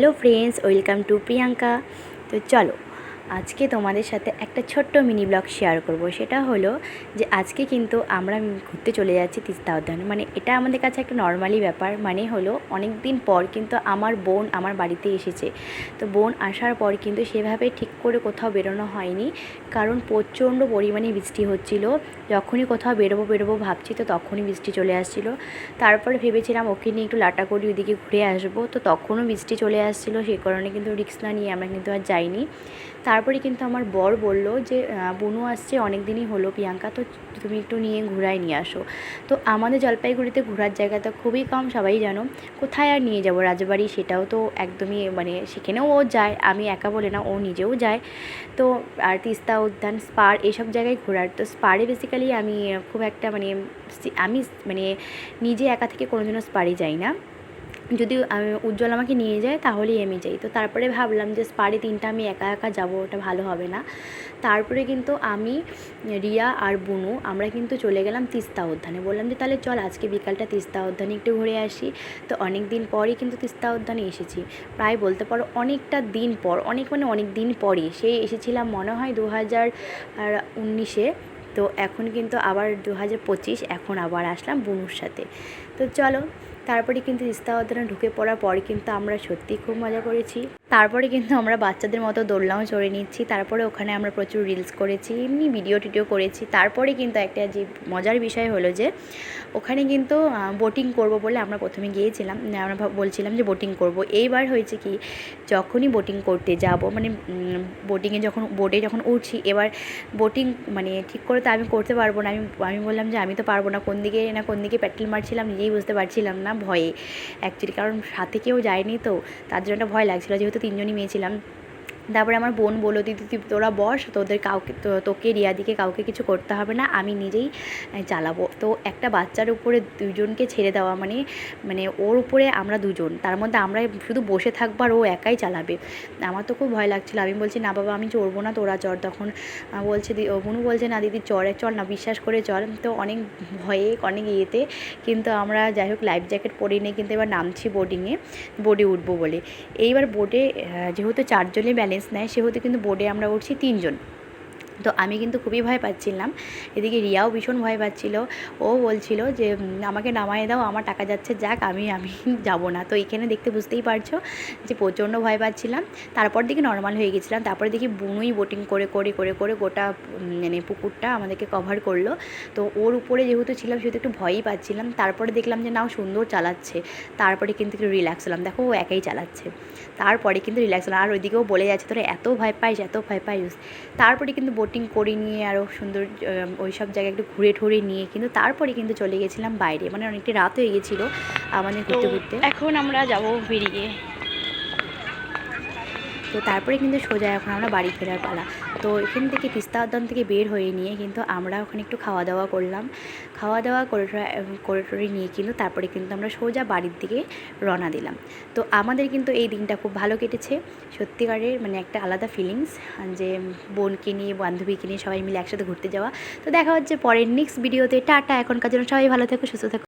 Hello friends welcome to Priyanka. তো চলো আজকে তোমাদের সাথে একটা ছোট্ট মিনি ব্লগ শেয়ার করব। সেটা হলো যে আজকে কিন্তু আমরা ঘুরতে চলে যাচ্ছি তিস্তা উদ্যানে। মানে এটা আমাদের কাছে একটা নর্মালি ব্যাপার। মানে হলো অনেক দিন পর কিন্তু আমার বোন আমার বাড়িতে এসেছে। তো বোন আসার পর কিন্তু সেভাবে ঠিক করে কোথাও বেরোনো হয়নি। কারণ প্রচণ্ড পরিমাণে বৃষ্টি হচ্ছিল। যখনই কোথাও বেরোবো বেরোবো ভাবছি, তো তখনই বৃষ্টি চলে আসছিল। তারপরে ভেবেছিলাম, ওকে নিয়ে একটু লাটা করি, ওইদিকে ঘুরে আসব। তো তখনও বৃষ্টি চলে আসছিল। সেই কারণে কিন্তু রিক্স না নিয়ে আমরা কিন্তু আর যাইনি। তারপরে কিন্তু আমার বর বলল যে বুনু আসছে অনেক দিনই হলো প্রিয়াঙ্কা, তো তুমি একটু নিয়ে ঘুরায় নিয়ে আসো। তো আমাদের জলপাইগুড়িতে ঘোরার জায়গা তো খুবই কম, সবাই জানো। কোথায় আর নিয়ে যাব? রাজবাড়ি সেটাও তো একদমই মানে সেখানেও ও যায়, আমি একা বলে না, ও নিজেও যায়। তো আর তিস্তা উদ্যান, স্পার, এসব জায়গায় ঘোরার। তো স্পারে বেসিক্যালি আমি খুব একটা মানে আমি মানে নিজে একা থেকে কোনোদিনও স্পারে যাই না। যদি আমি উজ্জ্বল আমাকে নিয়ে যায়, তাহলেই আমি যাই। তো তারপরে ভাবলাম যে স্পারে তিনটা আমি একা একা যাব, ওটা ভালো হবে না। তারপরে কিন্তু আমি, রিয়া আর বুনু, আমরা কিন্তু চলে গেলাম তিস্তা উদ্যানে। বললাম যে, তাহলে চল, আজকে বিকালটা তিস্তা উদ্যানে একটু ঘুরে আসি। তো অনেক দিন পরই কিন্তু তিস্তা উদ্যানে এসেছি। প্রায় বলতে পারো অনেকটা দিন পর, অনেক মানে অনেক দিন পরই, সেই এসেছিলাম মনে হয় দু হাজার উনিশে। তো এখন কিন্তু আবার দু হাজার পঁচিশ, এখন আবার আসলাম বুনুর সাথে। তো চলো তারপরে কিন্তু তিস্তা উদ্যানে ঢুকে পড়ার পর কিন্তু আমরা সত্যি খুব মজা করেছি। তারপরে কিন্তু আমরা বাচ্চাদের মতো দোলনাও চড়ে নিচ্ছি। তারপরে ওখানে আমরা প্রচুর রিলস করেছি, এমনি ভিডিও টিডিও করেছি। তারপরে কিন্তু একটা যে মজার বিষয় হলো যে, ওখানে কিন্তু বোটিং করব বলে আমরা প্রথমে গিয়েছিলাম। আমরা বলছিলাম যে বোটিং করব। এইবার হয়েছে কি, যখনই বোটিং করতে যাব মানে বোটিংয়ে যখন বোটে যখন উঠছি, এবার বোটিং মানে ঠিক করে তো আমি করতে পারব না। আমি আমি বললাম যে, আমি তো পারব না। কোন দিকে, না কোন দিকে প্যাটেল মারছিলাম নিজেই বুঝতে পারছিলাম না। ভয়ে। অ্যাকচুয়ালি কারণ সাথে কেউ যায়নি তো, তার জন্য একটা ভয় লাগছিল। যেহেতু তিনজনই মেয়ে ছিলাম তারপরে আমার বোন বলল, দিদি, তুই তোরা বস, তোদের কাউকে তোকে রিয়াদিকে কাউকে কিছু করতে হবে না, আমি নিজেই চালাবো। তো একটা বাচ্চার উপরে দুজনকে ছেড়ে দেওয়া মানে মানে ওর উপরে আমরা দুজন, তার মধ্যে আমরা শুধু বসে থাকব আর ও একাই চালাবে। আমার তো খুব ভয় লাগছিল, আমি বলছি, না বাবা, আমি চড়বো না, তোরা চড়। তখন বলছে দি বুনু বলছে, না দিদি, চড়ে চল না, বিশ্বাস করে চল তো অনেক ভয়ে, অনেক ইয়েতে, কিন্তু আমরা যাই হোক, লাইফ জ্যাকেট পরে নিয়ে কিন্তু এবার নামছি বোর্ডিংয়ে বোর্ডে উঠবো বলে। এইবার বোর্ডে যেহেতু চারজনে ব্যালেন্স নেয় সেহেতু কিন্তু বোর্ডে আমরা উঠছি তিনজন। তো আমি কিন্তু খুবই ভয় পাচ্ছিলাম। এদিকে রিয়াও ভীষণ ভয় পাচ্ছিল। ও বলছিল যে আমাকে নামায় দাও, আমার টাকা যাচ্ছে, যাক, আমি আমি যাব না। তো এখানে দেখতে বুঝতেই পারছ যে প্রচণ্ড ভয় পাচ্ছিলাম। তারপর দিকে নর্মাল হয়ে গেছিলাম। তারপরে দেখি বুনুই বোটিং করে করে করে করে গোটা মানে পুকুরটা আমাদেরকে কভার করল। তো ওর উপরে যেহেতু ছিলাম, সেহেতু একটু ভয়ই পাচ্ছিলাম। তারপরে দেখলাম যে, নাও, সুন্দর চালাচ্ছে। তারপরে কিন্তু একটু রিল্যাক্স হলাম। দেখো, ও একাই চালাচ্ছে। তারপরে কিন্তু রিল্যাক্স হলাম। আর ওইদিকেও বলে যাচ্ছে, তোরা এত ভয় পাইস, এত ভয় পাইস। তারপরে কিন্তু বোটিং করে নিয়ে আরও সুন্দর ওই সব জায়গায় একটু ঘুরে ঠুরে নিয়ে কিন্তু তারপরে কিন্তু চলে গেছিলাম বাইরে। মানে অনেকটা রাত হয়ে গেছিল আমাদের ঘুরতে ঘুরতে। এখন আমরা যাব বেরিয়ে। তো তারপরে কিন্তু সোজা এখন আমরা বাড়ি ফেরার পালা। তো এখান থেকে তিস্তা উদ্যান থেকে বের হয়ে নিয়ে কিন্তু আমরা ওখানে একটু খাওয়া দাওয়া করলাম। খাওয়া দাওয়া করে করে নিয়ে কিন্তু তারপরে কিন্তু আমরা সোজা বাড়ির দিকে রওনা দিলাম। তো আমাদের কিন্তু এই দিনটা খুব ভালো কেটেছে। সত্যিকারের মানে একটা আলাদা ফিলিংস যে বোনকে নিয়ে, বান্ধবীকে নিয়ে সবাই মিলে একসাথে ঘুরতে যাওয়া। তো দেখা হচ্ছে পরের নেক্সট ভিডিওতে টাটা, এখনকার জন্য সবাই ভালো থেকো, সুস্থ থেকো।